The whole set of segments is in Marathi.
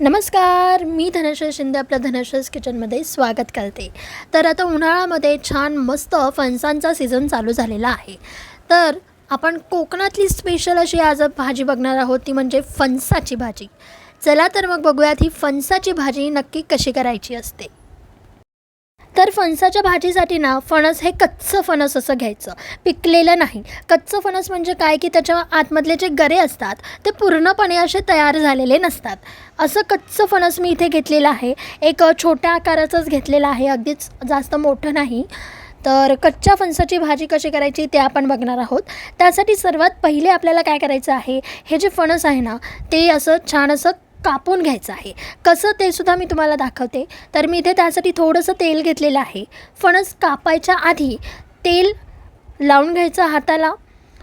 नमस्कार मी धनश्री शिंदे आपल्या धनश्रेस किचनमध्ये स्वागत करते. तर आता उन्हाळ्यामध्ये छान मस्त फणसांचा सीझन चालू झालेला आहे. तर आपण कोकणातली स्पेशल अशी आज भाजी बघणार आहोत ती म्हणजे फणसाची भाजी. चला तर मग बघूयात ही फणसाची भाजी नक्की कशी करायची असते. तर फणसाच्या भाजीसाठी ना फणस हे कच्चं फणस असं घ्यायचं. पिकलेलं नाही. कच्चं फणस म्हणजे काय? की त्याच्या आतमधले जे गरे असतात ते पूर्णपणे असे तयार झालेले नसतात. असं कच्चं फणस मी इथे घेतलेलं आहे. एक छोट्या आकाराचंच घेतलेलं आहे. अगदीच जास्त मोठं नाही. तर कच्च्या फणसाची भाजी कशी करायची ते आपण बघणार आहोत. त्यासाठी सर्वात पहिले आपल्याला काय करायचं आहे? हे जे फणस आहे ना ते असं छान असं कापून घ्यायचं आहे. कसं ते सुद्धा मी तुम्हाला दाखवते. तर मी इथे त्यासाठी थोडंसं तेल घेतलेलं आहे. फणस कापायच्या आधी तेल लावून घ्यायचं हाताला.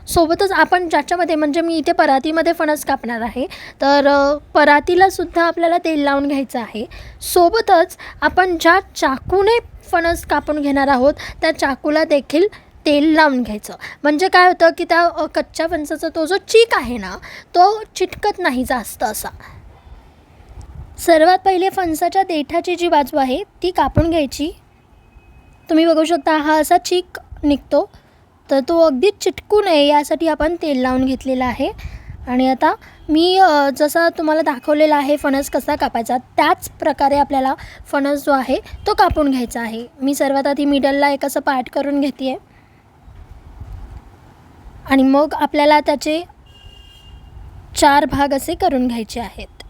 सोबतच आपण ज्याच्यामध्ये म्हणजे मी इथे परातीमध्ये फणस कापणार आहे. तर परातीलासुद्धा आपल्याला तेल लावून घ्यायचं आहे. सोबतच आपण ज्या चाकूने फणस कापून घेणार आहोत त्या चाकूला देखील तेल लावून घ्यायचं. म्हणजे काय होतं की त्या कच्च्या फणसाचा तो जो चीक आहे ना तो चिटकत नाही जास्त असा. सर्वात पहिले फणसाच्या देठाची जी बाजू आहे ती कापून घ्यायची. तुम्ही बघू शकता हा असा चीक निघतो. तर तो अगदी चिटकू नये यासाठी आपण तेल लावून घेतलेला आहे. आणि आता मी जसा तुम्हाला दाखवलेला आहे फणस कसा कापायचा त्याच प्रकारे आपल्याला फणस जो आहे तो कापून घ्यायचा आहे. मी सर्वात आधी मिडलला एक असं पार्ट करून घेते आहे आणि मग आपल्याला त्याचे चार भाग असे करून घ्यायचे आहेत.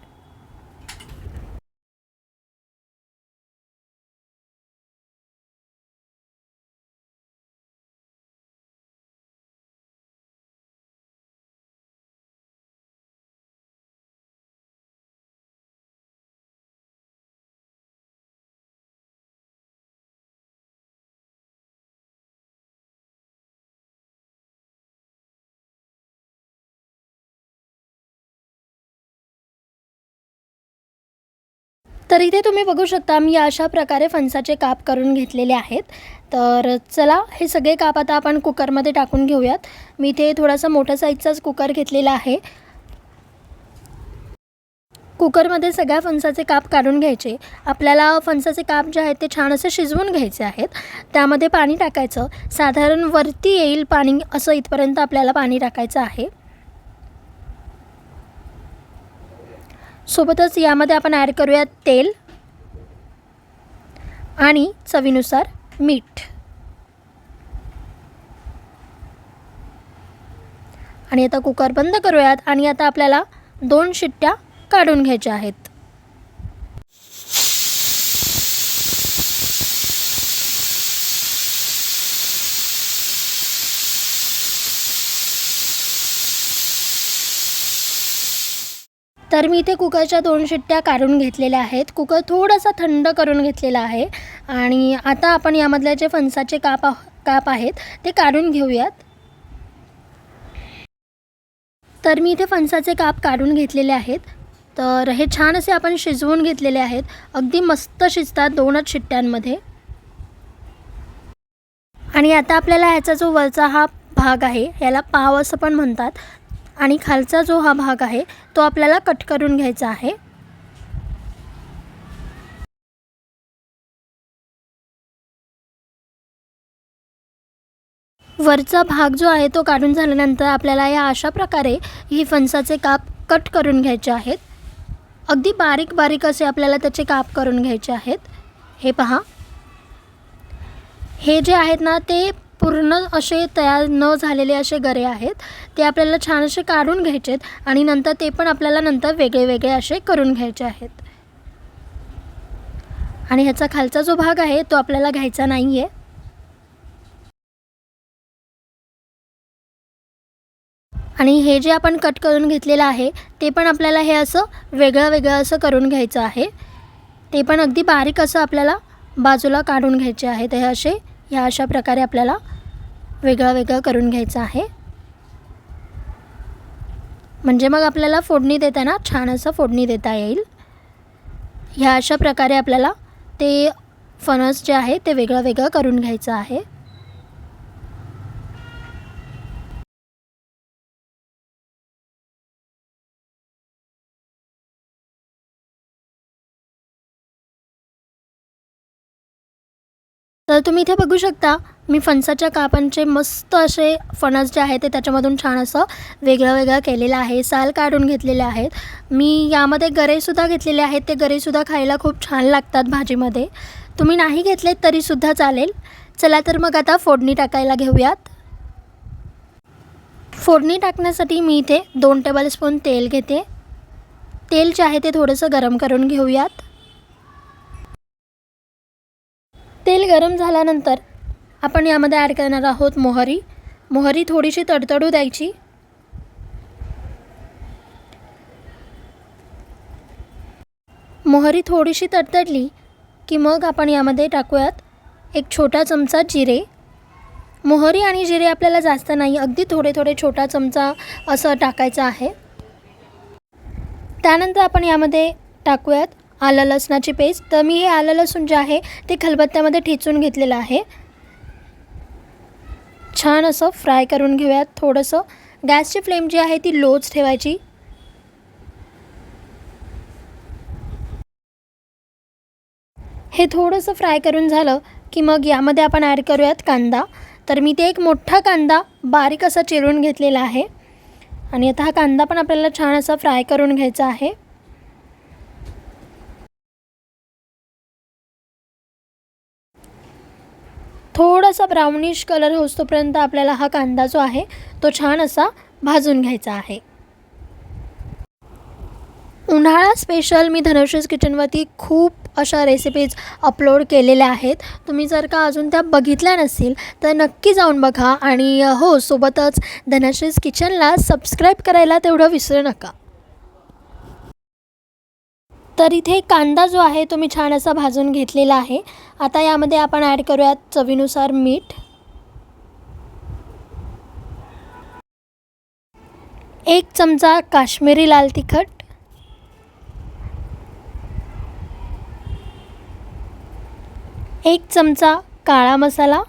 तर इथे तुम्ही बघू शकता मी अशा प्रकारे फणसाचे काप करून घेतलेले आहेत. तर चला हे सगळे काप आता आपण कुकरमध्ये टाकून घेऊयात. मी इथे थोडासा मोठ्या साईजचाच कुकर घेतलेला आहे. कुकरमध्ये सगळ्या फणसाचे काप काढून घ्यायचे. आपल्याला फणसाचे काप जे आहेत ते छान असे शिजवून घ्यायचे आहेत. त्यामध्ये पाणी टाकायचं. साधारण वरती येईल पाणी असं इथपर्यंत आपल्याला पाणी टाकायचं आहे. सोबतच यामध्ये आपण ॲड करूयात तेल आणि चवीनुसार मीठ. आणि आता कुकर बंद करूयात आणि आता आपल्याला दोन शिट्ट्या काढून घ्यायच्या आहेत. तर मी इथे कुकरच्या दोन शिट्ट्या काढून घेतलेल्या आहेत. कुकर थोडासा थंड करून घेतलेला आहे. आणि आता आपण यामधल्या जे फणसाचे काप आह- काप आहेत ते काढून घेऊयात. तर मी इथे फणसाचे काप काढून घेतलेले आहेत. तर हे छान असे आपण शिजवून घेतलेले आहेत. अगदी मस्त शिजतात दोनच शिट्ट्यांमध्ये. आणि आता आपल्याला ह्याचा जो वरचा हा भाग आहे याला पाव असं पण म्हणतात. आणि खालचा जो हा भाग आहे तो आपल्याला कट करून घ्यायचा आहे. वरचा भाग जो आहे तो काढून झाल्यानंतर आपल्याला या अशा प्रकारे ही फणसाचे काप कट करून घ्यायचे आहेत. अगदी बारीक बारीक असे आपल्याला त्याचे काप करून घ्यायचे आहेत. हे पहा. हे जे आहेत ना ते पूर्ण असे तयार न झालेले असे गरे आहेत ते आपल्याला छान असे काढून घ्यायचे आहेत आणि नंतर ते पण आपल्याला नंतर वेगळे वेगळे असे करून घ्यायचे आहेत. आणि ह्याचा खालचा जो भाग आहे तो आपल्याला घ्यायचा नाही आहे आणि हे जे आपण कट करून घेतलेलं आहे ते पण आपल्याला हे असं वेगळं वेगळं असं करून घ्यायचं आहे. ते पण अगदी बारीक असं आपल्याला बाजूला काढून घ्यायचे आहेत हे असे ह्या अशा प्रकारे आपल्याला वेगळं वेगळं करून घ्यायचं आहे. म्हणजे मग आपल्याला फोडणी देताना छान असं फोडणी देता येईल. ह्या अशा प्रकारे आपल्याला ते फणस जे आहे ते वेगळं वेगळं करून घ्यायचं आहे. तर तुम्ही इथे बघू शकता मी फणसाच्या कापांचे मस्त असे फणस जे आहे ते त्याच्यामधून छान असं वेगळं वेगळं केलेलं आहे. साल काढून घेतलेले आहेत. मी यामध्ये गरेसुद्धा घेतलेले आहेत. ते गरेसुद्धा खायला खूप छान लागतात भाजीमध्ये. तुम्ही नाही घेतले तरीसुद्धा चालेल. चला तर मग आता फोडणी टाकायला घेऊयात. फोडणी टाकण्यासाठी मी इथे दोन टेबलस्पून तेल घेते. तेल जे आहे ते थोडंसं गरम करून घेऊयात. तेल गरम झाल्यानंतर आपण यामध्ये ॲड करणार आहोत मोहरी. मोहरी थोडीशी तडतडू द्यायची. मोहरी थोडीशी तडतडली की मग आपण यामध्ये टाकूयात एक छोटा चमचा जिरे. मोहरी आणि जिरे आपल्याला जास्त नाही अगदी थोडे थोडे छोटा चमचा असं टाकायचं आहे. त्यानंतर आपण यामध्ये टाकूयात आलं लसणाची पेस्ट. तर मी हे आलं लसूण जे आहे ते खलबत्त्यामध्ये ठेचून घेतलेलं आहे. छान असं फ्राय करून घेऊयात थोडंसं. गॅसची फ्लेम जी आहे ती लोच ठेवायची. हे थोडंसं फ्राय करून झालं की मग यामध्ये आपण ॲड करूयात कांदा. तर मी ते एक मोठा कांदा बारीक असा चिरून घेतलेला आहे. आणि आता हा कांदा पण आपल्याला छान असा फ्राय करून घ्यायचा आहे. थोडासा ब्राउनिश कलर होतोपर्यंत आपल्याला हा कांदा जो आहे तो छान असा भाजून घ्यायचा आहे. उन्हाळा स्पेशल मी धनुष्यस किचनवरती खूप अशा रेसिपीज अपलोड केलेल्या आहेत. तुम्ही जर का अजून त्या बघितल्या नसतील तर नक्की जाऊन बघा आणि हो सोबतच धनश्रीज किचनला सबस्क्राईब करायला तेवढं विसरू नका. तर इथे कांदा जो आहे तो मी छान असा भाजून घेतलेला आहे. आता यामध्ये आपण ॲड करूयात चवीनुसार मीठ. एक चमचा काश्मीरी लाल तिखट. एक चमचा काळा मसाला.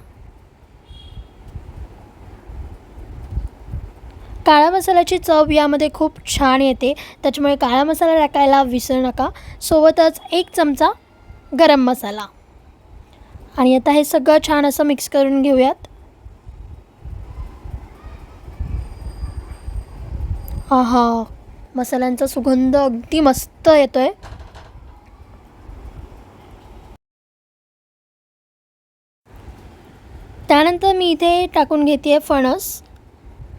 काळा मसाल्याची चव यामध्ये खूप छान येते. त्याच्यामुळे काळा मसाला टाकायला विसरू नका. सोबतच एक चमचा गरम मसाला. आणि आता हे सगळं छान असं मिक्स करून घेऊयात. आहा मसाल्यांचा सुगंध अगदी मस्त येतो आहे त्यानंतर मी इथे टाकून घेते आहे फणस.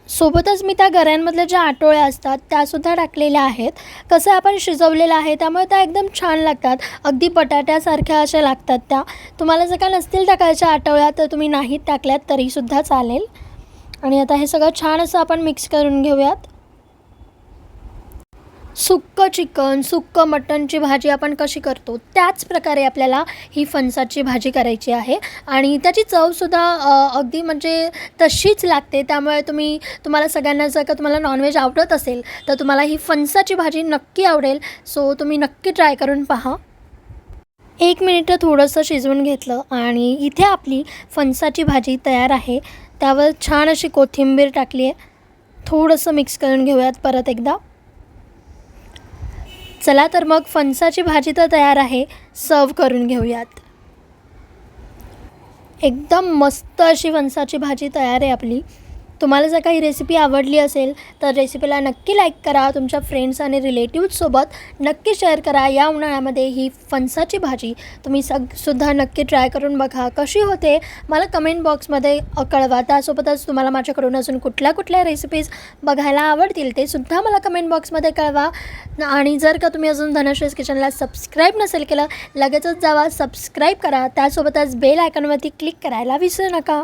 सोबतच मी त्या गऱ्यांमधल्या ज्या आटोळ्या असतात त्यासुद्धा टाकलेल्या आहेत. कसं आपण शिजवलेलं आहे त्यामुळे त्या एकदम छान लागतात. अगदी बटाट्यासारख्या अशा लागतात त्या. तुम्हाला जर का नसतील टाकायच्या आटोळ्या तर तुम्ही नाहीत टाकल्यात तरीसुद्धा चालेल. आणि आता हे सगळं छान असं आपण मिक्स करून घेऊयात. सुक्कं चिकन सुक्कं मटणची भाजी आपण कशी करतो त्याच प्रकारे आपल्याला ही फणसाची भाजी करायची आहे. आणि त्याची चवसुद्धा अगदी म्हणजे तशीच लागते. त्यामुळे तुम्ही तुम्हाला सगळ्यांना जर का तुम्हाला नॉनव्हेज आवडत असेल तर तुम्हाला ही फणसाची भाजी नक्की आवडेल. सो तुम्ही नक्की ट्राय करून पहा. एक मिनिटं थोडंसं शिजवून घेतलं आणि इथे आपली फणसाची भाजी तयार आहे. त्यावर छान अशी कोथिंबीर टाकली आहे. थोडंसं मिक्स करून घेऊयात परत एकदा. चला तर मग फणसाची भाजी तर तयार आहे. सर्व करून घेऊयात. एकदम मस्त अशी फणसाची भाजी तयार आहे आपली. तुम्हाला जर काही रेसिपी आवडली असेल तर रेसिपीला नक्की लाईक करा. तुमच्या फ्रेंड्स आणि रिलेटिव्हसोबत नक्की शेअर करा. या उन्हाळ्यामध्ये ही फणसाची भाजी तुम्ही सग सुद्धा नक्की ट्राय करून बघा. कशी होते मला कमेंट बॉक्समध्ये कळवा. त्यासोबतच तुम्हाला माझ्याकडून अजून कुठल्या कुठल्या रेसिपीज बघायला आवडतील ते सुद्धा मला कमेंट बॉक्समध्ये कळवा. आणि जर का तुम्ही अजून धनश्रेस किचनला सबस्क्राईब नसेल केलं लगेचच जावा. सबस्क्राईब करा. त्यासोबतच बेल आयकॉनवरती क्लिक करायला विसरू नका.